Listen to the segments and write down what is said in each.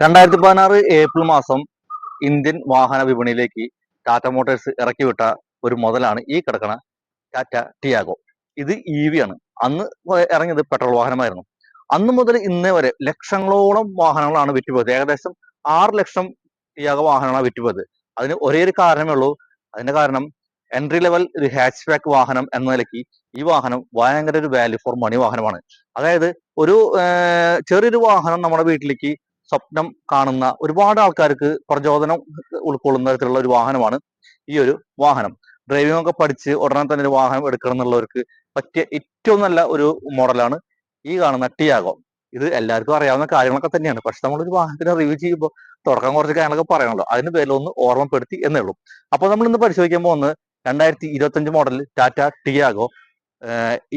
രണ്ടായിരത്തി പതിനാറ് ഏപ്രിൽ മാസം ഇന്ത്യൻ വാഹന വിപണിയിലേക്ക് ടാറ്റ മോട്ടോഴ്സ് ഇറക്കി വിട്ട ഒരു മുതലാണ് ഈ കിടക്കണ ടാറ്റ ടിയാഗോ. ഇത് ഇ വി ആണ്. അന്ന് ഇറങ്ങിയത് പെട്രോൾ വാഹനമായിരുന്നു. അന്ന് മുതൽ ഇന്നേ വരെ ലക്ഷങ്ങളോളം വാഹനങ്ങളാണ് വിറ്റുപോയത്. ഏകദേശം ആറ് ലക്ഷം ടിയാഗോ വാഹനങ്ങളാണ് വിറ്റുപോയത്. അതിന് ഒരേ ഒരു കാരണമേ ഉള്ളൂ. അതിന്റെ കാരണം എൻട്രി ലെവൽ ഒരു ഹാച്ച് ബാക്ക് വാഹനം എന്ന നിലയ്ക്ക് ഈ വാഹനം ഭയങ്കര ഒരു വാല്യൂ ഫോർ മണി വാഹനമാണ്. അതായത് ഒരു ചെറിയൊരു വാഹനം നമ്മുടെ വീട്ടിലേക്ക് സ്വപ്നം കാണുന്ന ഒരുപാട് ആൾക്കാർക്ക് പ്രചോദനം ഉൾക്കൊള്ളുന്ന തരത്തിലുള്ള ഒരു വാഹനമാണ് ഈ ഒരു വാഹനം. ഡ്രൈവിംഗ് ഒക്കെ പഠിച്ച് ഉടനെ തന്നെ ഒരു വാഹനം എടുക്കണം എന്നുള്ളവർക്ക് പറ്റിയ ഏറ്റവും നല്ല ഒരു മോഡലാണ് ഈ കാണുന്ന ടിയാഗോ ഇത് എല്ലാവർക്കും അറിയാവുന്ന കാര്യങ്ങളൊക്കെ തന്നെയാണ്. പക്ഷെ നമ്മൾ ഒരു വാഹനത്തിന് റിവ്യൂ ചെയ്യുമ്പോൾ തുടക്കം കുറച്ച് കാര്യങ്ങളൊക്കെ പറയണല്ലോ. അതിന് പേരിലൊന്ന് ഓർമ്മപ്പെടുത്തി എന്നേ ഉള്ളൂ. അപ്പോൾ നമ്മൾ ഇന്ന് പരിശോധിക്കാൻ പോകുന്നത് രണ്ടായിരത്തി ഇരുപത്തഞ്ച് മോഡൽ ടാറ്റ ടിയാഗോ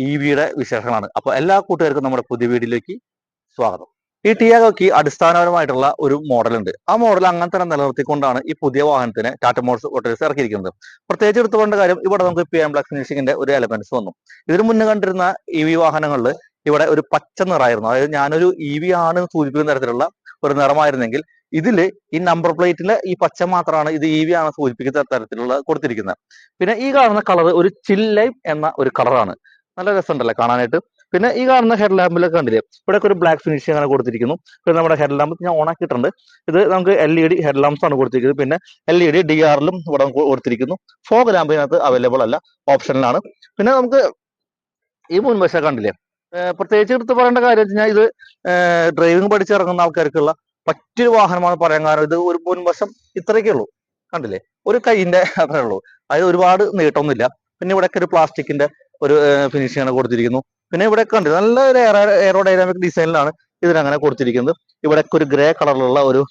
ഇ വിയുടെ വിശേഷങ്ങളാണ്. അപ്പൊ എല്ലാ കൂട്ടുകാർക്കും നമ്മുടെ പുതിയ വീഡിയോയിലേക്ക് സ്വാഗതം. ഈ ടിയാഗോക്ക് അടിസ്ഥാനപരമായിട്ടുള്ള ഒരു മോഡൽ ഉണ്ട് ആ മോഡൽ അങ്ങനെ തന്നെ നിലനിർത്തിക്കൊണ്ടാണ് ഈ പുതിയ വാഹനത്തിന് ടാറ്റ മോട്ടോഴ്സ് ഓട്ടോസ് ഇറക്കിയിരിക്കുന്നത്. പ്രത്യേകിച്ച് എടുത്തുകൊണ്ട കാര്യം ഇവിടെ നമുക്ക് പി എം ബ്ലാക്ക് ഫിനിഷിംഗിന്റെ ഒരു എലമെന്റ്സ് വന്നു. ഇതിന് മുന്നേ കണ്ടിരുന്ന ഇ വി വാഹനങ്ങളിൽ ഇവിടെ ഒരു പച്ച നിറമായിരുന്നു. അതായത് ഞാനൊരു ഇ വി ആണ് സൂചിപ്പിക്കുന്ന തരത്തിലുള്ള ഒരു നിറമായിരുന്നെങ്കിൽ ഇതിൽ ഈ നമ്പർ പ്ലേറ്റിലെ ഈ പച്ച മാത്രമാണ് ഇത് ഇ വി ആണ് സൂചിപ്പിക്കുന്ന തരത്തിലുള്ള കൊടുത്തിരിക്കുന്നത്. പിന്നെ ഈ കാണുന്ന കളർ ഒരു ചില്ലൈം എന്ന ഒരു കളറാണ് നല്ല രസമുണ്ടല്ലേ കാണാനായിട്ട്? പിന്നെ ഈ കാണുന്ന ഹെഡ് ലാമ്പിലൊക്കെ കണ്ടില്ലേ? ഇവിടെ ഒരു ബ്ലാക്ക് ഫിനിഷിംഗ് അങ്ങനെ കൊടുത്തിരിക്കുന്നു. പിന്നെ നമ്മുടെ ഹെഡ് ലാമ്പ് ഞാൻ ഓൺ ആക്കിയിട്ടുണ്ട്. ഇത് നമുക്ക് L E D head lamps ആണ് കൊടുത്തിരിക്കുന്നത്. പിന്നെ എൽ ഇ ഡി ഡി ആറിലും ഇവിടെ കൊടുത്തിരിക്കുന്നു. ഫോഗ് ലാമ്പ് ഇതിനകത്ത് അവൈലബിൾ അല്ല. ഓപ്ഷനിലാണ് പിന്നെ നമുക്ക് ഈ മുൻവശം കണ്ടില്ലേ? പ്രത്യേകിച്ച് എടുത്ത് പറയേണ്ട കാര്യം വെച്ച് ഇത് ഡ്രൈവിംഗ് പഠിച്ചിറങ്ങുന്ന ആൾക്കാർക്കുള്ള മറ്റൊരു വാഹനമാണ് പറയാൻ കാരണം. ഇത് ഒരു മുൻവശം ഇത്രയൊക്കെ ഉള്ളൂ. കണ്ടില്ലേ? ഒരു കൈയിന്റെ അത്രേ ഉള്ളൂ. അതായത് ഒരുപാട് നീട്ടമൊന്നുമില്ല. പിന്നെ ഇവിടെയൊക്കെ ഒരു പ്ലാസ്റ്റിക്കിന്റെ ഒരു ഫിനിഷിംഗ് ആണ് കൊടുത്തിരിക്കുന്നു. പിന്നെ ഇവിടെ കണ്ടു നല്ല ഒരു എയറോഡൈനാമിക് ഡിസൈനിലാണ് ഇതിനങ്ങനെ കൊടുത്തിരിക്കുന്നത്. ഇവിടെ ഒരു ഗ്രേ കളറിലുള്ള ഒരു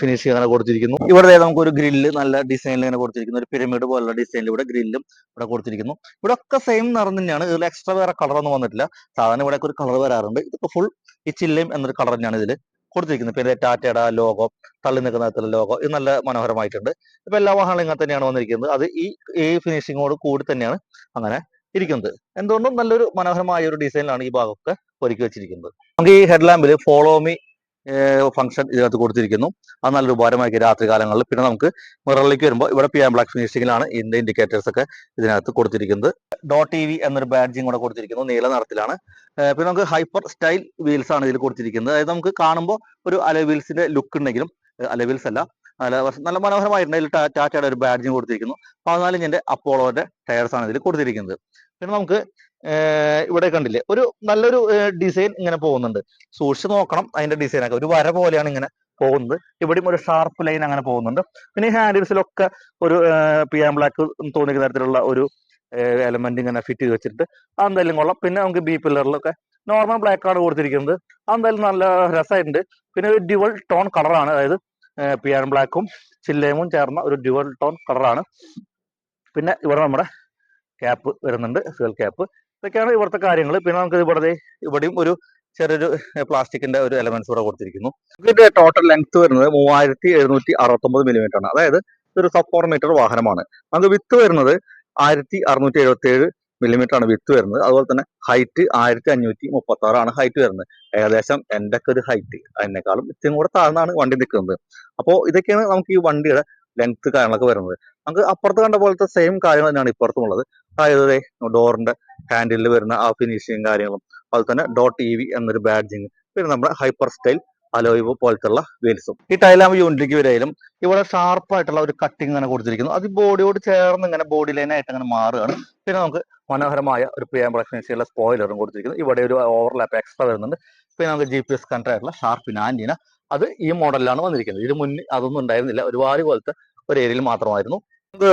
ഫിനിഷിംഗ് അങ്ങനെ കൊടുത്തിരിക്കുന്നു. ഇവിടെ നമുക്ക് ഒരു ഗ്രില്ല് നല്ല ഡിസൈനിൽ ഇങ്ങനെ കൊടുത്തിരിക്കുന്നു. ഒരു പിരമിഡ് പോലുള്ള ഡിസൈനിൽ ഇവിടെ ഗ്രില്ലും ഇവിടെ കൊടുത്തിരിക്കുന്നു. ഇവിടെ ഒക്കെ സെയിം നിറം തന്നെയാണ്. ഇതിൽ എക്സ്ട്രാ വേറെ കളർ ഒന്നും വന്നിട്ടില്ല. സാധാരണ ഇവിടെ ഒരു കളർ വരാറുണ്ട്. ഇതിപ്പോ ഫുൾ ഈ ചില്ലയും എന്നൊരു കളർ തന്നെയാണ് ഇതിൽ കൊടുത്തിരിക്കുന്നത്. പിന്നെ ടാറ്റയുടെ ലോഗോ തള്ളി നിൽക്കുന്ന തരത്തിലുള്ള ലോഗോ ഇത് നല്ല മനോഹരമായിട്ടുണ്ട്. ഇപ്പൊ എല്ലാ വാഹനങ്ങളും ഇങ്ങനെ തന്നെയാണ് വന്നിരിക്കുന്നത്. അത് ഈ ഈ ഫിനിഷിങ്ങോട് കൂടി തന്നെയാണ് അങ്ങനെ ഇരിക്കുന്നത്. എന്തുകൊണ്ടും നല്ലൊരു മനോഹരമായ ഒരു ഡിസൈനിലാണ് ഈ ഭാഗമൊക്കെ ഒരുക്കി വെച്ചിരിക്കുന്നത്. നമുക്ക് ഈ ഹെഡ് ലാമ്പിൽ ഫോളോ മീ ഫംഗ്ഷൻ ഇതിനകത്ത് കൊടുത്തിരിക്കുന്നു. അത് നല്ലൊരു ഉപകാരമായിരിക്കും രാത്രി കാലങ്ങളിൽ പിന്നെ നമുക്ക് മിററിലേക്ക് വരുമ്പോൾ ഇവിടെ പി ആം ബ്ലാക്ക് ഫിനിഷിങ്ങിലാണ് ഇതിന്റെ ഇൻഡിക്കേറ്റേഴ്സ് ഒക്കെ ഇതിനകത്ത് കൊടുത്തിരിക്കുന്നത്. ഡോട്ട് ടി വി എന്നൊരു ബാഡ്ജിങ് കൂടെ കൊടുത്തിരിക്കുന്നു. നീല നിറത്തിലാണ്. പിന്നെ നമുക്ക് ഹൈപ്പർ സ്റ്റൈൽ വീൽസ് ആണ് ഇതിൽ കൊടുത്തിരിക്കുന്നത്. അതായത് നമുക്ക് കാണുമ്പോൾ ഒരു അല വീൽസിന്റെ ലുക്ക് ഉണ്ടെങ്കിലും അല വീൽസ് അല്ല നല്ല നല്ല മനോഹരമായിട്ടുണ്ട് ഇതിൽ ടാറ്റയുടെ ഒരു ബാഡ്ജിങ് കൊടുത്തിരിക്കുന്നു. പതിനാല് ഇഞ്ചിന്റെ അപ്പോളോന്റെ ടയർസ് ആണ് ഇതിൽ കൊടുത്തിരിക്കുന്നത്. പിന്നെ നമുക്ക് ഇവിടെ കണ്ടില്ലേ ഒരു നല്ലൊരു ഡിസൈൻ ഇങ്ങനെ പോകുന്നുണ്ട്. സൂക്ഷിച്ച് നോക്കണം അതിന്റെ ഡിസൈൻ ഒക്കെ. ഒരു വര പോലെയാണ് ഇങ്ങനെ പോകുന്നത്. ഇവിടെയും ഒരു ഷാർപ്പ് ലൈൻ അങ്ങനെ പോകുന്നുണ്ട്. പിന്നെ ഹാൻഡിൽസിലൊക്കെ ഒരു പി എം ബ്ലാക്ക് തോന്നിക്കുന്ന തരത്തിലുള്ള ഒരു എലമെന്റ് ഇങ്ങനെ ഫിറ്റ് ചെയ്ത് വെച്ചിട്ട് അതെന്തായാലും കൊള്ളാം. പിന്നെ നമുക്ക് ബി പില്ലറിലൊക്കെ നോർമൽ ബ്ലാക്ക് ആണ് കൊടുത്തിരിക്കുന്നത്. അതെന്തായാലും നല്ല രസമായിട്ടുണ്ട്. പിന്നെ ഒരു ഡ്യുവൽ ടോൺ കളറാണ് അതായത് പി ആർ ബ്ലാക്കും ചില്ലേമും ചേർന്ന ഒരു ഡ്യുവൽ ടോൺ കളറാണ് പിന്നെ ഇവിടെ നമ്മുടെ ക്യാപ്പ് വരുന്നുണ്ട് ഫ്യൂൽ ക്യാപ്പ് ഇതൊക്കെയാണ് ഇവിടുത്തെ കാര്യങ്ങൾ. പിന്നെ നമുക്ക് ഇവിടെ ഇവിടെയും ഒരു ചെറിയൊരു പ്ലാസ്റ്റിക്കിന്റെ ഒരു എലമെന്റ്സ് കൂടെ കൊടുത്തിരിക്കുന്നു. ഇതിന്റെ ടോട്ടൽ ലെങ്ത് വരുന്നത് മൂവായിരത്തി എഴുന്നൂറ്റി അറുപത്തൊമ്പത് മില്ലിമീറ്റർ ആണ്. അതായത് ഒരു സബ് ഫോർ മീറ്റർ വാഹനമാണ്. നമുക്ക് വിത്ത് വരുന്നത് ആയിരത്തി അറുന്നൂറ്റി എഴുപത്തി ഏഴ് മില്ലിമീറ്റർ ആണ് വിത്ത് വരുന്നത്. അതുപോലെ തന്നെ ഹൈറ്റ് ആയിരത്തി അഞ്ഞൂറ്റി മുപ്പത്തി ആറാണ് ഹൈറ്റ് വരുന്നത്. ഏകദേശം എന്റെ ഒക്കെ ഒരു ഹൈറ്റ് അതിനേക്കാളും ഇത്തിരി കൂടെ താഴ്ന്നാണ് വണ്ടി നിൽക്കുന്നത്. അപ്പോൾ ഇതൊക്കെയാണ് നമുക്ക് ഈ വണ്ടിയുടെ ലെങ്ത് കാര്യങ്ങളൊക്കെ വരുന്നത്. നമുക്ക് അപ്പുറത്ത് കണ്ട പോലത്തെ സെയിം കാര്യങ്ങൾ തന്നെയാണ് ഇപ്പുറത്തും ഉള്ളത് അതായത് ഡോറിന്റെ ഹാൻഡിലിൽ വരുന്ന ആ ഫിനിഷിങ് കാര്യങ്ങളും. അതുപോലെ തന്നെ ഡോട്ട് ഇ വി എന്നൊരു ബാഡ്ജിങ് പിന്നെ നമ്മുടെ ഹൈപ്പർ സ്റ്റൈൽ അലോയിവ് പോലത്തുള്ള വീൽസും ഈ ടൈലാമ്പ് യൂണിറ്റിലേക്ക് വരായാലും ഇവിടെ ഷാർപ്പായിട്ടുള്ള ഒരു കട്ടിങ് ഇങ്ങനെ കൊടുത്തിരിക്കുന്നു. അത് ബോഡിയോട് ചേർന്ന് ഇങ്ങനെ ബോഡി ലൈൻ ആയിട്ട് അങ്ങനെ മാറുകയാണ്. പിന്നെ നമുക്ക് മനോഹരമായ ഒരു പി എം പ്രശ്നമുള്ള സ്പോയിലറും കൊടുത്തിരിക്കുന്നു. ഇവിടെ ഒരു ഓവർലാപ്പ് എക്സ്ട്രാ വരുന്നുണ്ട്. പിന്നെ നമുക്ക് ജി പി എസ് കണക്ട് ആയിട്ടുള്ള ഷാർപ്പിന് ആന്റിന അത് ഈ മോഡലിലാണ് വന്നിരിക്കുന്നത്. ഇത് മുന്നിൽ അതൊന്നും ഉണ്ടായിരുന്നില്ല. ഒരുപാട് പോലത്തെ ഒരു ഏരിയയിൽ മാത്രമായിരുന്നു.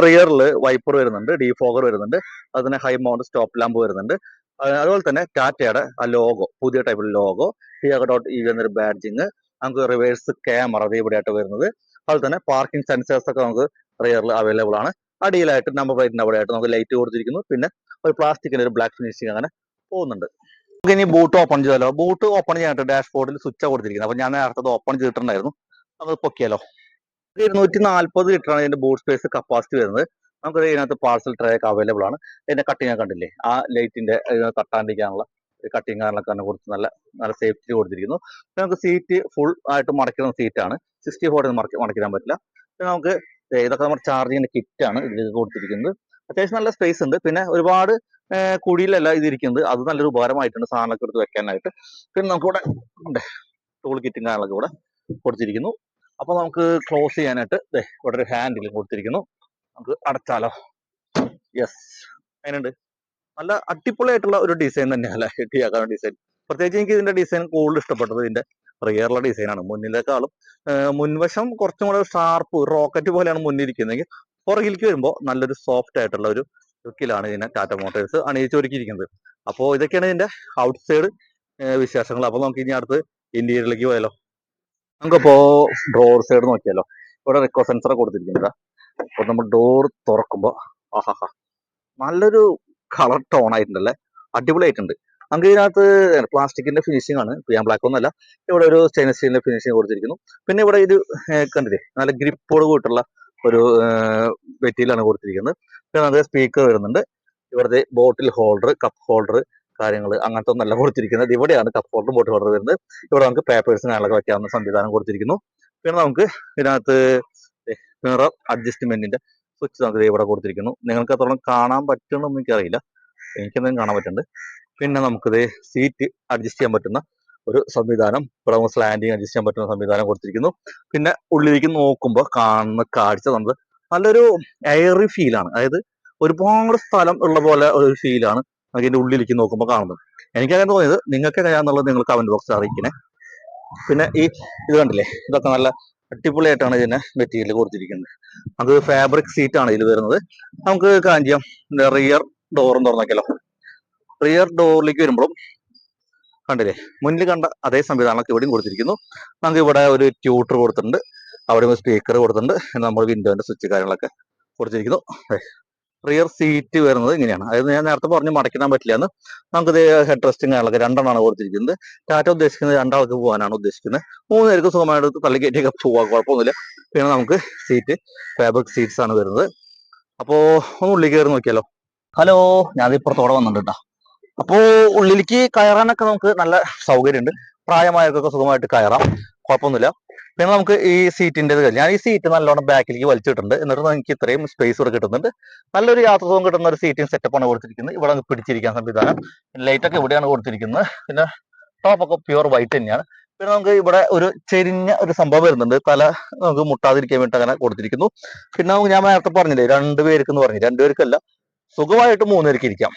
റിയറിൽ വൈപ്പർ വരുന്നുണ്ട് ഡീഫോഗർ വരുന്നുണ്ട്. അതിന് ഹൈ മൗണ്ട് സ്റ്റോപ്പ് ലാമ്പ് വരുന്നുണ്ട്. അതുപോലെ തന്നെ ടാറ്റയുടെ ആ ലോഗോ പുതിയ type logo Tiago dot E എന്നൊരു ബാഡ്ജിങ് നമുക്ക് റിവേഴ്സ് ക്യാമറ അതേപടിയായിട്ട് വരുന്നത്. അതുപോലെ തന്നെ പാർക്കിംഗ് സെൻസേഴ്സ് ഒക്കെ നമുക്ക് റിയറിൽ അവൈലബിൾ ആണ്. അടിയിലായിട്ട് നമ്പർ പ്ലേറ്റിന്റെ അവിടെ ആയിട്ട് നമുക്ക് ലൈറ്റ് കൊടുത്തിരിക്കുന്നു. പിന്നെ ഒരു പ്ലാസ്റ്റിക്കിന്റെ ഒരു ബ്ലാക്ക് ഫിനിഷിങ് അങ്ങനെ പോകുന്നുണ്ട്. നമുക്ക് ഇനി ബൂട്ട് ഓപ്പൺ ചെയ്താലോ? ബൂട്ട് ഓപ്പൺ ചെയ്യാനായിട്ട് ഡാഷ്ബോർഡിൽ സ്വിച്ച് കൊടുത്തിരിക്കുന്നത്. അപ്പൊ ഞാൻ നേരത്തെ ഓപ്പൺ ചെയ്തിട്ടുണ്ടായിരുന്നു. നമുക്ക് പൊക്കിയാലോ? ഇരുന്നൂറ്റി നാല്പത് ലിറ്ററാണ് ഇതിന്റെ ബൂട്ട് സ്പേസ് കപ്പാസിറ്റി വരുന്നത്. നമുക്ക് ഇതിനകത്ത് പാർസൽ ട്രേ ഒക്കെ അവൈലബിൾ ആണ്. ഇതിന്റെ കട്ടിങ് കണ്ടില്ലേ? ആ ലൈറ്റിന്റെ തട്ടാണ്ടിരിക്കാനുള്ള കട്ടിങ് കാരണമൊക്കെ തന്നെ കൊടുത്ത് നല്ല നല്ല സേഫ്റ്റി കൊടുത്തിരിക്കുന്നു. നമുക്ക് സീറ്റ് ഫുൾ ആയിട്ട് മടക്കുന്ന സീറ്റാണ് സിക്സ്റ്റി ഫോർ മടക്കി മടക്കിടാൻ പറ്റില്ല. പിന്നെ നമുക്ക് ഇതൊക്കെ നമ്മുടെ ചാർജിങ്ങിന്റെ ആണ് ഇതിൽ കൊടുത്തിരിക്കുന്നത്. അത്യാവശ്യം നല്ല സ്പേസ് ഉണ്ട്. പിന്നെ ഒരുപാട് കുടിയിലല്ല കുഴിയിലല്ല ഇത് അത് നല്ലൊരു ഉപകാരമായിട്ടുണ്ട് സാധനമൊക്കെ എടുത്ത് വെക്കാനായിട്ട്. പിന്നെ നമുക്കിവിടെ ടൂൾ കിറ്റും കാര്യങ്ങളൊക്കെ ഇവിടെ കൊടുത്തിരിക്കുന്നു. അപ്പൊ നമുക്ക് ക്ലോസ് ചെയ്യാനായിട്ട് ഇവിടെ ഒരു ഹാൻഡിൽ കൊടുത്തിരിക്കുന്നു. നമുക്ക് അടച്ചാലോ? യെസ് അതിനുണ്ട് നല്ല അടിപൊളിയായിട്ടുള്ള ഒരു ഡിസൈൻ തന്നെയല്ല ടിയാക്കാണ് ഡിസൈൻ പ്രത്യേകിച്ച് എനിക്ക് ഇതിന്റെ ഡിസൈൻ കൂടുതൽ ഇഷ്ടപ്പെട്ടത് ഇതിന്റെ റിയറുള്ള ഡിസൈനാണ് മുന്നിലേക്കാളും മുൻവശം കുറച്ചും കൂടെ ഷാർപ്പ് റോക്കറ്റ് പോലെയാണ് മുന്നിരിക്കുന്നതെങ്കിൽ പുറകിലേക്ക് വരുമ്പോൾ നല്ലൊരു സോഫ്റ്റ് ആയിട്ടുള്ള ഒരു ലുക്കിലാണ് ഇതിനെ ടാറ്റ മോട്ടോഴ്സ് അണിയിച്ചൊരുക്കിയിരിക്കുന്നത് അപ്പോൾ ഇതൊക്കെയാണ് ഇതിന്റെ ഔട്ട്സൈഡ് വിശേഷങ്ങൾ. അപ്പോൾ നമുക്ക് ഇനി അടുത്ത് ഇന്റീരിയറിലേക്ക് പോയാലോ. നമുക്കപ്പോൾ ഡ്രോർ സൈഡ് നോക്കിയാലോ? ഇവിടെ റിക്കോ സെൻസർ കൊടുത്തിരിക്കുന്നത് അപ്പൊ നമ്മൾ ഡോർ തുറക്കുമ്പോ ആഹാ നല്ലൊരു കളർ ടോൺ ആയിട്ടുണ്ടല്ലേ? അടിപൊളിയായിട്ടുണ്ട്. നമുക്ക് ഇതിനകത്ത് പ്ലാസ്റ്റിക്കിന്റെ ഫിനിഷിംഗ് ആണ്. ഞാൻ ബ്ലാക്ക് ഒന്നല്ല. ഇവിടെ ഒരു സ്റ്റെയിൻലെസ് സ്റ്റീലിന്റെ ഫിനിഷിംഗ് കൊടുത്തിരിക്കുന്നു. പിന്നെ ഇവിടെ ഇത് കണ്ടില്ലേ? നല്ല ഗ്രിപ്പോട് കൂട്ടുള്ള ഒരു വെറ്റിയിലാണ് കൊടുത്തിരിക്കുന്നത്. പിന്നെ നമുക്ക് സ്പീക്കർ വരുന്നുണ്ട്. ഇവിടുത്തെ ബോട്ടിൽ ഹോൾഡർ കപ്പ് ഹോൾഡർ കാര്യങ്ങൾ അങ്ങനത്തെ ഒന്നല്ല കൊടുത്തിരിക്കുന്നത്. ഇവിടെയാണ് കപ്പ് ഹോൾഡർ ബോട്ടിൽ ഹോൾഡർ വരുന്നത്. ഇവിടെ നമുക്ക് പേപ്പേഴ്സിന് കാര്യങ്ങളൊക്കെ വെക്കാവുന്ന സംവിധാനം കൊടുത്തിരിക്കുന്നു. പിന്നെ നമുക്ക് ഇതിനകത്ത് മിറർ അഡ്ജസ്റ്റ്മെന്റിന്റെ സ്വിച്ച് നമുക്ക് ഇവിടെ കൊടുത്തിരിക്കുന്നു. നിങ്ങൾക്ക് അത്രോളം കാണാൻ പറ്റുമെന്ന് എനിക്കറിയില്ല. എനിക്കെന്തെങ്കിലും കാണാൻ പറ്റുന്നുണ്ട്. പിന്നെ നമുക്കിത് സീറ്റ് അഡ്ജസ്റ്റ് ചെയ്യാൻ പറ്റുന്ന ഒരു സംവിധാനം ഇവിടെ നമുക്ക് സ്ലാൻഡിങ് അഡ്ജസ്റ്റ് ചെയ്യാൻ പറ്റുന്ന സംവിധാനം കൊടുത്തിരിക്കുന്നു. പിന്നെ ഉള്ളിലേക്ക് നോക്കുമ്പോൾ കാണുന്ന കാഴ്ച നമുക്ക് നല്ലൊരു എയറി ഫീലാണ് അതായത് ഒരുപാട് സ്ഥലം ഉള്ള പോലെ ഒരു ഫീലാണ് ഇതിന്റെ ഉള്ളിലേക്ക് നോക്കുമ്പോൾ കാണുന്നത്. എനിക്കങ്ങനെ തോന്നിയത് നിങ്ങൾക്ക് എങ്ങനെയാണെന്നുള്ളത് നിങ്ങൾ കമന്റ് ബോക്സിൽ അറിയിക്കണേ. പിന്നെ ഈ ഇത് കണ്ടില്ലേ? ഇതൊക്കെ നല്ല അടിപൊളിയായിട്ടാണ് ഇതിനെ മെറ്റീരിയൽ കൊടുത്തിരിക്കുന്നത്. അത് ഫാബ്രിക് സീറ്റ് ആണ് ഇതിൽ വരുന്നത്. നമുക്ക് കാഞ്ചിയം റിയർ ഡോറും തുറന്നേക്കല്ലോ റിയർ ഡോറിലേക്ക് വരുമ്പോഴും കണ്ടില്ലേ? മുന്നിൽ കണ്ട അതേ സംവിധാനമൊക്കെ ഇവിടെയും കൊടുത്തിരിക്കുന്നു. നമുക്ക് ഇവിടെ ഒരു ട്യൂട്ടർ കൊടുത്തിട്ടുണ്ട്. അവിടെ ഒരു സ്പീക്കർ കൊടുത്തിട്ടുണ്ട് നമ്മൾ വിൻഡോന്റെ സ്വിച്ച് കാര്യങ്ങളൊക്കെ കൊടുത്തിരിക്കുന്നു. റിയർ സീറ്റ് വരുന്നത് ഇങ്ങനെയാണ്. അതായത് ഞാൻ നേരത്തെ പറഞ്ഞ് മടക്കിടാൻ പറ്റില്ല എന്ന് നമുക്ക് ഹെഡ് റെസ്റ്റും കാര്യങ്ങളൊക്കെ രണ്ടെണ്ണമാണ് കൊടുത്തിരിക്കുന്നത്. ടാറ്റ ഉദ്ദേശിക്കുന്നത് രണ്ടാൾക്ക് പോകാനാണ് ഉദ്ദേശിക്കുന്നത്. മൂന്ന് പേർക്ക് സുഖമായിട്ട് തള്ളി കയറ്റിയൊക്കെ പോകാൻ കുഴപ്പമൊന്നുമില്ല. പിന്നെ നമുക്ക് സീറ്റ് ഫാബ്രിക് സീറ്റ്സ് ആണ് വരുന്നത്. അപ്പോ ഒന്ന് ഉള്ളിൽ കയറി നോക്കിയാലോ? ഹലോ ഞാൻ ഇപ്പുറത്തോടെ വന്നിട്ടുണ്ട് കേട്ടോ അപ്പോ ഉള്ളിലേക്ക് കയറാനൊക്കെ നമുക്ക് നല്ല സൗകര്യമുണ്ട്. പ്രായമായവർക്കൊക്കെ സുഖമായിട്ട് കയറാം. കുഴപ്പമൊന്നുമില്ല. പിന്നെ നമുക്ക് ഈ സീറ്റിന്റെ സീറ്റിന്റെ ഞാൻ ഈ സീറ്റ് നല്ലോണം ബാക്കിലേക്ക് വലിച്ചിട്ടുണ്ട് എന്നിട്ട് എനിക്ക് ഇത്രയും സ്പേസ് ഇവിടെ കിട്ടുന്നുണ്ട്. നല്ലൊരു യാത്ര സുഖം കിട്ടുന്ന ഒരു സീറ്റിംഗ് സെറ്റപ്പാണ് കൊടുത്തിരിക്കുന്നത്. ഇവിടെ നമുക്ക് പിടിച്ചിരിക്കാൻ സംവിധാനം. ലൈറ്റൊക്കെ ഇവിടെയാണ് കൊടുത്തിരിക്കുന്നത്. പിന്നെ ടോപ്പൊക്കെ പ്യുവർ വൈറ്റ് തന്നെയാണ്. പിന്നെ നമുക്ക് ഇവിടെ ഒരു ചെരിഞ്ഞ ഒരു സംഭവം വരുന്നുണ്ട്. തല നമുക്ക് മുട്ടാതിരിക്കാൻ വേണ്ടി അങ്ങനെ കൊടുത്തിരിക്കുന്നു. പിന്നെ നമുക്ക് ഞാൻ നേരത്തെ പറഞ്ഞില്ലേ രണ്ടുപേർക്ക് എന്ന് പറഞ്ഞു രണ്ടുപേർക്കല്ല സുഖമായിട്ട് മൂന്നുപേർക്ക് ഇരിക്കാം.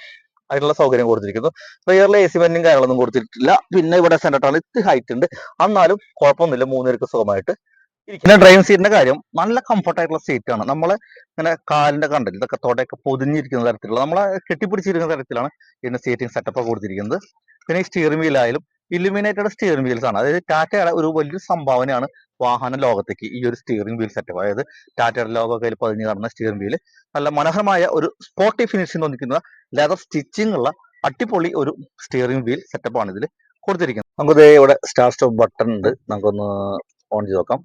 അതിനുള്ള സൗകര്യം കൊടുത്തിരിക്കുന്നു. റിയറിൽ എ സി വെന്റും കാര്യങ്ങളൊന്നും കൊടുത്തിട്ടില്ല. പിന്നെ ഇവിടെ സെൻട്രൽ ഇത്തിരി ഹൈറ്റ് ഉണ്ട്. എന്നാലും കുഴപ്പമൊന്നുമില്ല. മൂന്നുപേർക്ക് സുഖമായിട്ട് പിന്നെ ഡ്രൈവിംഗ് സീറ്റിന്റെ കാര്യം നല്ല കംഫർട്ട് ആയിട്ടുള്ള സീറ്റ് ആണ്. നമ്മളെ ഇങ്ങനെ കാലിന്റെ കണ്ടൽ ഇതൊക്കെ തൊടയൊക്കെ പൊതിഞ്ഞിരിക്കുന്ന തരത്തിലുള്ള നമ്മളെ കെട്ടിപ്പിടിച്ചിരിക്കുന്ന തരത്തിലാണ് ഇതിന്റെ സീറ്റിംഗ് സെറ്റപ്പ് കൊടുത്തിരിക്കുന്നത്. പിന്നെ ഈ സ്റ്റിയറിംഗ് വീൽ ആയാലും ഇലുമിനേറ്റഡ് സ്റ്റിയറിംഗ് വീൽസ് ആണ്. അതായത് ടാറ്റയുടെ ഒരു വലിയ സംഭാവനയാണ് വാഹന ലോകത്തേക്ക് ഈ ഒരു സ്റ്റിയറിംഗ് വീൽ സെറ്റപ്പ് അതായത് ടാറ്റയുടെ ലോഗോ കയ്യിൽ പതിഞ്ഞ് നടന്ന സ്റ്റിയറിംഗ് വീൽ നല്ല മനോഹരമായ ഒരു സ്പോട്ടി ഫിനിഷിംഗ് തോന്നിക്കുന്ന ലെതർ സ്റ്റിച്ചിങ് ഉള്ള അടിപൊളി ഒരു സ്റ്റിയറിംഗ് വീൽ സെറ്റപ്പ് ആണ് ഇതിൽ കൊടുത്തിരിക്കുന്നത്. നമുക്ക് ഇവിടെ സ്റ്റാർ സ്റ്റോപ്പ് ബട്ടൺ ഉണ്ട്. നമുക്കൊന്ന് ഓൺ ചെയ്ത് നോക്കാം.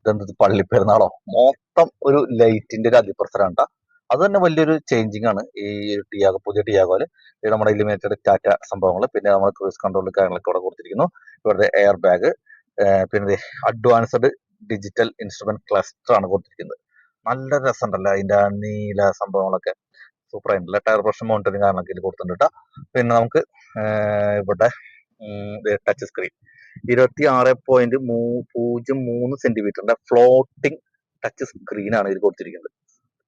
ഇതെന്ത് പള്ളിപ്പെരുന്നാളോ? മൊത്തം ഒരു ലൈറ്റിന്റെ ഒരു അതിപ്രസരം കേട്ടോ അത് തന്നെ വലിയൊരു ചേഞ്ചിങ് ആണ്. ഈ ടിയാഗോ പുതിയ ടിയാഗോയിൽ നമ്മുടെ ഇലിമിനേറ്റഡ് ടാറ്റ സംഭവങ്ങൾ പിന്നെ നമ്മൾ ക്രൂസ് കൺട്രോൾ കാര്യങ്ങളൊക്കെ ഇവിടെ കൊടുത്തിരിക്കുന്നു. ഇവിടുത്തെ എയർ ബാഗ് പിന്നെ അഡ്വാൻസ്ഡ് ഡിജിറ്റൽ ഇൻസ്ട്രുമെന്റ് ക്ലസ്റ്റർ ആണ് കൊടുത്തിരിക്കുന്നത്. നല്ല രസമുണ്ടല്ലോ അതിന്റെ നീല സംഭവങ്ങളൊക്കെ. സൂപ്പർ ആയിട്ടുള്ള ടയർ പ്രഷർ മോണിറ്ററിംഗ് കാരണമൊക്കെ ഇതിൽ കൊടുത്തിട്ടുണ്ട് ട്ടോ. പിന്നെ നമുക്ക് ഇവിടെ ടച്ച് സ്ക്രീൻ ഇരുപത്തി ആറ് പോയിന്റ് മൂ പൂജ്യം മൂന്ന് സെന്റിമീറ്ററിന്റെ ഫ്ലോട്ടിംഗ് ടച്ച് സ്ക്രീൻ ആണ് ഇതിൽ കൊടുത്തിരിക്കുന്നത്.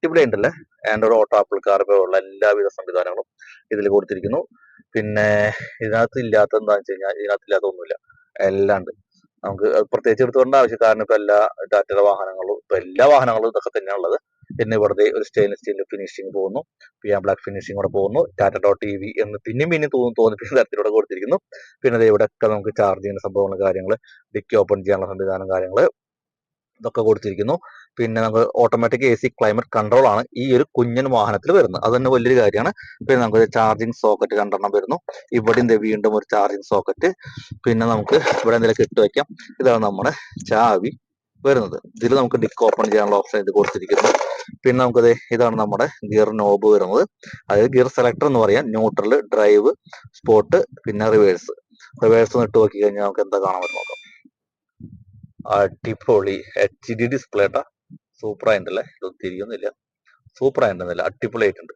ഇവിടെ ഉണ്ടല്ലേ? ആൻഡ്രോയിഡ് ഓട്ടോ ആപ്പിൾ കാർ ഉള്ള എല്ലാവിധ സംവിധാനങ്ങളും ഇതിൽ കൊടുത്തിരിക്കുന്നു. പിന്നെ ഇതിനകത്ത് ഇല്ലാത്ത എന്താണെന്ന് വെച്ച് കഴിഞ്ഞാൽ ഇതിനകത്ത് ഇല്ലാത്ത ഒന്നുമില്ല. എല്ലാം ഉണ്ട്. നമുക്ക് പ്രത്യേകിച്ച് എടുത്തുകൊണ്ട് ആവശ്യം കാരണം ഇപ്പൊ എല്ലാ ടാറ്റയുടെ വാഹനങ്ങളും ഇപ്പൊ എല്ലാ വാഹനങ്ങളും ഇതൊക്കെ തന്നെയാണ് ഉള്ളത്. പിന്നെ ഇവിടുത്തെ ഒരു സ്റ്റെയിൻലെസ് സ്റ്റീൽ ഫിനിഷിംഗ് പോകുന്നു. പിയാ ബ്ലാക്ക് ഫിനിഷിംഗ് കൂടെ പോകുന്നു. ടാറ്റ ഡോട്ട് ടി വി എന്ന് പിന്നെയും പിന്നെയും തോന്നുന്നു തോന്നിപ്പിക്കുന്ന തരത്തിലൂടെ കൊടുത്തിരിക്കുന്നു. പിന്നെ ഇവിടെയൊക്കെ നമുക്ക് ചാർജ് ചെയ്യുന്ന സംഭവങ്ങൾ കാര്യങ്ങൾ ഡിക്കി ഓപ്പൺ ചെയ്യാനുള്ള സംവിധാനം കാര്യങ്ങൾ ഇതൊക്കെ കൊടുത്തിരിക്കുന്നു. പിന്നെ നമുക്ക് automatic A C climate control ആണ് ഈ ഒരു കുഞ്ഞൻ വാഹനത്തിൽ വരുന്നത്. അത് തന്നെ വലിയൊരു കാര്യമാണ്. പിന്നെ നമുക്ക് ചാർജിങ് സോക്കറ്റ് രണ്ടെണ്ണം വരുന്നു. ഇവിടെ വീണ്ടും ഒരു ചാർജിങ് സോക്കറ്റ് പിന്നെ നമുക്ക് ഇവിടെ എന്തെങ്കിലും കെട്ടി വയ്ക്കാം ഇതാണ് നമ്മുടെ ചാവി വരുന്നത്. ഇതിൽ നമുക്ക് ഡിക്ക് ഓപ്പൺ ചെയ്യാനുള്ള ഓപ്ഷൻ ഇത് കൊടുത്തിരിക്കുന്നു. പിന്നെ നമുക്കത് ഇതാണ് നമ്മുടെ ഗിയർ നോബ് വരുന്നത്. അതായത് ഗിയർ സെലക്ടർ എന്ന് പറയാം. ന്യൂട്രൽ ഡ്രൈവ് സ്പോട്ട് പിന്നെ റിവേഴ്സ് റിവേഴ്സ് ഒന്ന് ഇട്ട് നോക്കി കഴിഞ്ഞാൽ നമുക്ക് എന്താ കാണാൻ പറ്റും നോക്കാം. അടിപൊളി എച്ച് ഡി ഡിസ്പ്ലേ ട്ടാ സൂപ്പർ ആയിട്ടുണ്ടല്ലേ ഇത് തിരിയൊന്നുമില്ല. സൂപ്പർ ആയിട്ടുണ്ടല്ലേ അടിപൊളി ആയിട്ടുണ്ട്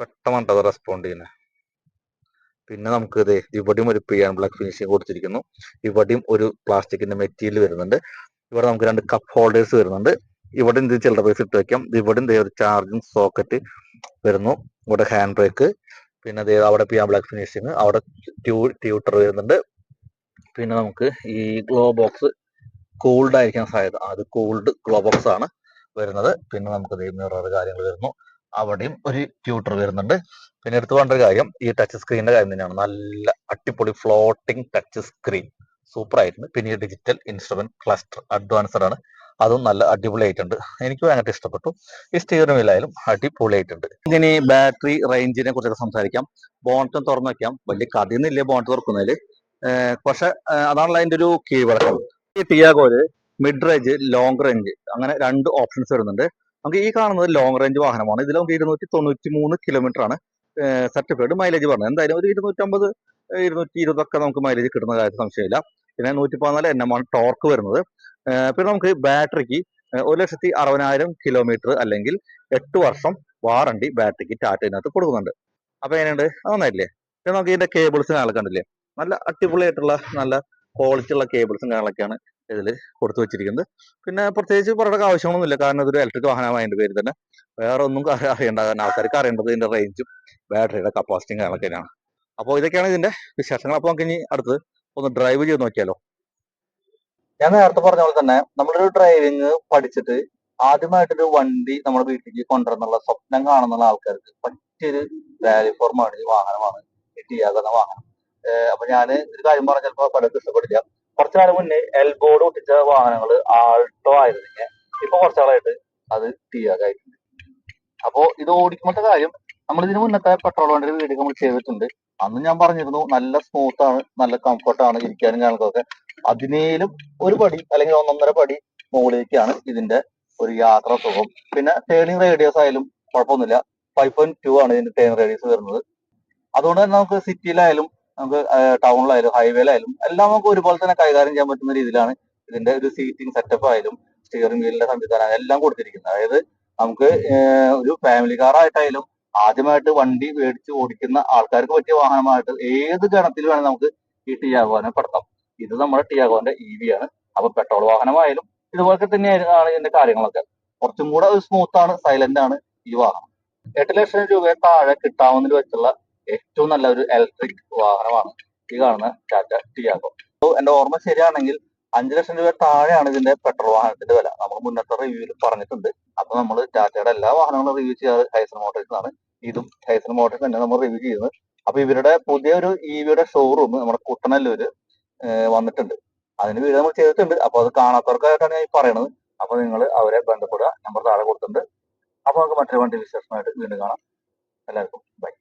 പെട്ടെന്ന് അത് റെസ്പോണ്ട് ചെയ്യുന്നത് പിന്നെ നമുക്ക് ഇത് ഇവിടെയും ഒരു പിയാൻ ബ്ലാക്ക് ഫിനിഷിംഗ് കൊടുത്തിരിക്കുന്നു. ഇവിടെയും ഒരു പ്ലാസ്റ്റിക്കിന്റെ മെറ്റീരിയൽ വരുന്നുണ്ട്. ഇവിടെ നമുക്ക് രണ്ട് കപ്പ് ഹോൾഡേഴ്സ് വരുന്നുണ്ട്. ഇവിടെ ഇത് ചില്ലറ പൈസ ഇട്ട് വെക്കാം. ഇവിടെ ദേ ഒരു ചാർജിങ് സോക്കറ്റ് വരുന്നു. ഇവിടെ ഹാൻഡ് ബ്രേക്ക് പിന്നെ ദേ അവിടെ പിയാൻ ബ്ലാക്ക് ഫിനിഷിങ് അവിടെ ട്യൂ ട്യൂട്ടർ വരുന്നുണ്ട്. പിന്നെ നമുക്ക് ഈ ഗ്ലോ ബോക്സ് കൂൾഡ് ആയിരിക്കാൻ സാധ്യത. അത് കോൾഡ് ഗ്ലോബോക്സ് ആണ് വരുന്നത്. പിന്നെ നമുക്ക് മിറർ കാര്യങ്ങൾ വരുന്നു. അവിടെയും ഒരു ട്യൂട്ടർ വരുന്നുണ്ട്. പിന്നെ എടുത്തു വേണ്ട ഒരു കാര്യം ഈ ടച്ച് സ്ക്രീനിന്റെ കാര്യം തന്നെയാണ്. നല്ല അടിപൊളി ഫ്ലോട്ടിംഗ് ടച്ച് സ്ക്രീൻ സൂപ്പർ ആയിട്ടുണ്ട്. പിന്നെ ഈ ഡിജിറ്റൽ ഇൻസ്ട്രുമെന്റ് ക്ലസ്റ്റർ അഡ്വാൻസ്ഡ് ആണ്. അതും നല്ല അടിപൊളിയായിട്ടുണ്ട്. എനിക്ക് ഭയങ്കര ഇഷ്ടപ്പെട്ടു. ഈ സ്റ്റിയറിംഗ് വീലായാലും അടിപൊളിയായിട്ടുണ്ട്. ഇനി ബാറ്ററി റേഞ്ചിനെ കുറിച്ചൊക്കെ സംസാരിക്കാം. ബോണറ്റ് തുറന്നു വെക്കാം. വലിയ കഥയൊന്നുമില്ല ബോണറ്റ് തുറക്കുന്നതിൽ പക്ഷെ അതാണല്ലോ അതിന്റെ ഒരു കീഴ്വഴക്കം ഈ ടിയാഗോയിൽ മിഡ് റേഞ്ച് ലോങ് റേഞ്ച് അങ്ങനെ രണ്ട് ഓപ്ഷൻസ് വരുന്നുണ്ട്. നമുക്ക് ഈ കാണുന്നത് ലോങ് റേഞ്ച് വാഹനമാണ്. ഇതിൽ നമുക്ക് ഇരുന്നൂറ്റി തൊണ്ണൂറ്റി മൂന്ന് കിലോമീറ്റർ ആണ് സർട്ടിഫൈഡ് മൈലേജ് പറഞ്ഞത്. എന്തായാലും ഒരു ഇരുന്നൂറ്റമ്പത് ഇരുന്നൂറ്റി ഇരുപതൊക്കെ നമുക്ക് മൈലേജ് കിട്ടുന്ന കാര്യത്തിൽ സംശയമില്ല. പിന്നെ നൂറ്റി പതിനാല് എൻ എം ആണ് ടോർക്ക് വരുന്നത്. പിന്നെ നമുക്ക് ബാറ്ററിക്ക് ഒരു ലക്ഷത്തി അറുപതിനായിരം കിലോമീറ്റർ അല്ലെങ്കിൽ എട്ട് വർഷം വാറണ്ടി ബാറ്ററിക്ക് ടാറ്റിനകത്ത് കൊടുക്കുന്നുണ്ട്. അപ്പൊ എങ്ങനെയുണ്ട്? അത് നന്നായില്ലേ പിന്നെ നമുക്ക് ഇതിന്റെ കേബിൾസിനെ കണ്ടില്ലേ? നല്ല അടിപൊളിയായിട്ടുള്ള നല്ല ക്വാളിറ്റി ഉള്ള കേബിൾസും കാര്യങ്ങളൊക്കെയാണ് ഇതിൽ കൊടുത്തു വെച്ചിരിക്കുന്നത്. പിന്നെ പ്രത്യേകിച്ച് പറയേണ്ട ആവശ്യമൊന്നുമില്ല കാരണം ഇതൊരു ഇലക്ട്രിക് വാഹനമായതിന്റെ പേരിൽ തന്നെ. വേറെ ഒന്നും അറിയേണ്ട. കാരണം ആൾക്കാർക്ക് അറിയേണ്ടത് ഇതിന്റെ റേഞ്ചും ബാറ്ററിയുടെ കപ്പാസിറ്റിയും കാര്യങ്ങളൊക്കെയാണ് അപ്പോൾ ഇതൊക്കെയാണ് ഇതിന്റെ വിശേഷങ്ങൾ. അപ്പോൾ നമുക്ക് ഇനി അടുത്ത് ഒന്ന് ഡ്രൈവ് ചെയ്ത് നോക്കിയാലോ? ഞാൻ നേരത്തെ പറഞ്ഞ പോലെ തന്നെ നമ്മളൊരു ഡ്രൈവിങ് പഠിച്ചിട്ട് ആദ്യമായിട്ടൊരു വണ്ടി നമ്മുടെ വീട്ടിലേക്ക് കൊണ്ടുവരുന്നുള്ള സ്വപ്നം കാണുന്നുള്ള ആൾക്കാർക്ക് പറ്റിയൊരു ഈ വാഹനമാണ്. ഈ ടിയാഗോ എന്ന വാഹനം അപ്പൊ ഞാൻ ഒരു കാര്യം പറഞ്ഞാൽ ചിലപ്പോൾ പലർക്കും ഇഷ്ടപ്പെടില്ല. കുറച്ചു കാലം മുന്നേ എൽബോർഡ് ഒട്ടിച്ച വാഹനങ്ങൾ ആൾട്ടോ ആയിരുന്നെങ്കിൽ ഇപ്പൊ കുറച്ചാളായിട്ട് അത് ടീയാകായിട്ടുണ്ട് അപ്പോ ഇത് ഓടിക്കുമ്പോഴത്തെ കാര്യം നമ്മൾ ഇതിന് മുന്നത്തെ പെട്രോൾ വണ്ടിയുടെ വീഡിയോ നമ്മൾ ചെയ്തിട്ടുണ്ട്. അന്ന് ഞാൻ പറഞ്ഞിരുന്നു നല്ല സ്മൂത്ത് ആണ് നല്ല കംഫർട്ട് ആണ് ഇരിക്കാനും കാണുന്നതൊക്കെ അതിനേലും ഒരു പടി അല്ലെങ്കിൽ ഒന്നൊന്നര പടി മുകളിലേക്കാണ് ഇതിന്റെ ഒരു യാത്ര സുഖം. പിന്നെ ടേണിംഗ് റേഡിയസ് ആയാലും കുഴപ്പമൊന്നുമില്ല. ഫൈവ് പോയിന്റ് ടു ആണ് ഇതിന്റെ ടേണിംഗ് റേഡിയസ് വരുന്നത്. അതുകൊണ്ട് തന്നെ നമുക്ക് സിറ്റിയിലായാലും നമുക്ക് ടൗണിലായാലും ഹൈവേയിലായാലും എല്ലാം നമുക്ക് ഒരുപോലെ തന്നെ കൈകാര്യം ചെയ്യാൻ പറ്റുന്ന രീതിയിലാണ് ഇതിന്റെ ഒരു സീറ്റിംഗ് സെറ്റപ്പ് ആയാലും സ്റ്റിയറിംഗ് വീലിന്റെ സംവിധാനം എല്ലാം കൊടുത്തിരിക്കുന്നത്. അതായത് നമുക്ക് ഒരു ഫാമിലി കാർ ആയിട്ടായാലും ആദ്യമായിട്ട് വണ്ടി മേടിച്ച് ഓടിക്കുന്ന ആൾക്കാർക്ക് പറ്റിയ വാഹനമായിട്ട് ഏത് ഗണത്തിൽ വേണമെങ്കിൽ നമുക്ക് ഈ ടിയാഗോനെ പെടുത്താം ഇത് നമ്മുടെ ടിയാഗോന്റെ ഇ വി ആണ്. അപ്പൊ പെട്രോൾ വാഹനമായാലും ഇതുപോലൊക്കെ തന്നെയാണ് ഇതിന്റെ കാര്യങ്ങളൊക്കെ. കുറച്ചും കൂടെ സ്മൂത്ത് ആണ് സൈലന്റ് ആണ് ഈ വാഹനം. എട്ട് ലക്ഷം രൂപയെ താഴെ കിട്ടാവുന്നതിൽ വെച്ചുള്ള ഏറ്റവും നല്ല ഒരു ഇലക്ട്രിക് വാഹനമാണ് ഈ കാണുന്ന ടാറ്റ ടിയാഗോ അപ്പോൾ എന്റെ ഓർമ്മ ശരിയാണെങ്കിൽ അഞ്ചു ലക്ഷം രൂപ താഴെയാണ് ഇതിന്റെ പെട്രോൾ വാഹനത്തിന്റെ വില. നമ്മൾ മുന്നത്തെ റിവ്യൂവിൽ പറഞ്ഞിട്ടുണ്ട്. അപ്പൊ നമ്മൾ ടാറ്റയുടെ എല്ലാ വാഹനങ്ങളും റിവ്യൂ ചെയ്യാറ് ഹൈസൺ ആണ് ഇതും ഹൈസൺ മോട്ടോഴ്സ് തന്നെ നമ്മൾ റിവ്യൂ ചെയ്യുന്നത്. അപ്പൊ ഇവരുടെ പുതിയൊരു ഇ വിയുടെ ഷോറൂം നമ്മുടെ കുട്ടനല്ലൂര് വന്നിട്ടുണ്ട്. അതിന് വീഡിയോ നമ്മൾ ചെയ്തിട്ടുണ്ട്. അപ്പൊ അത് കാണാത്തവർക്കായിട്ടാണ് ഞാൻ ഈ പറയുന്നത് അപ്പൊ നിങ്ങൾ അവരെ ബന്ധപ്പെടുക. നമ്പർ താഴെ കൊടുത്തിട്ടുണ്ട്. അപ്പൊ നമുക്ക് മറ്റൊരു വണ്ടി വിശേഷമായിട്ട് വീണ്ടും കാണാം. എല്ലാവർക്കും ബൈ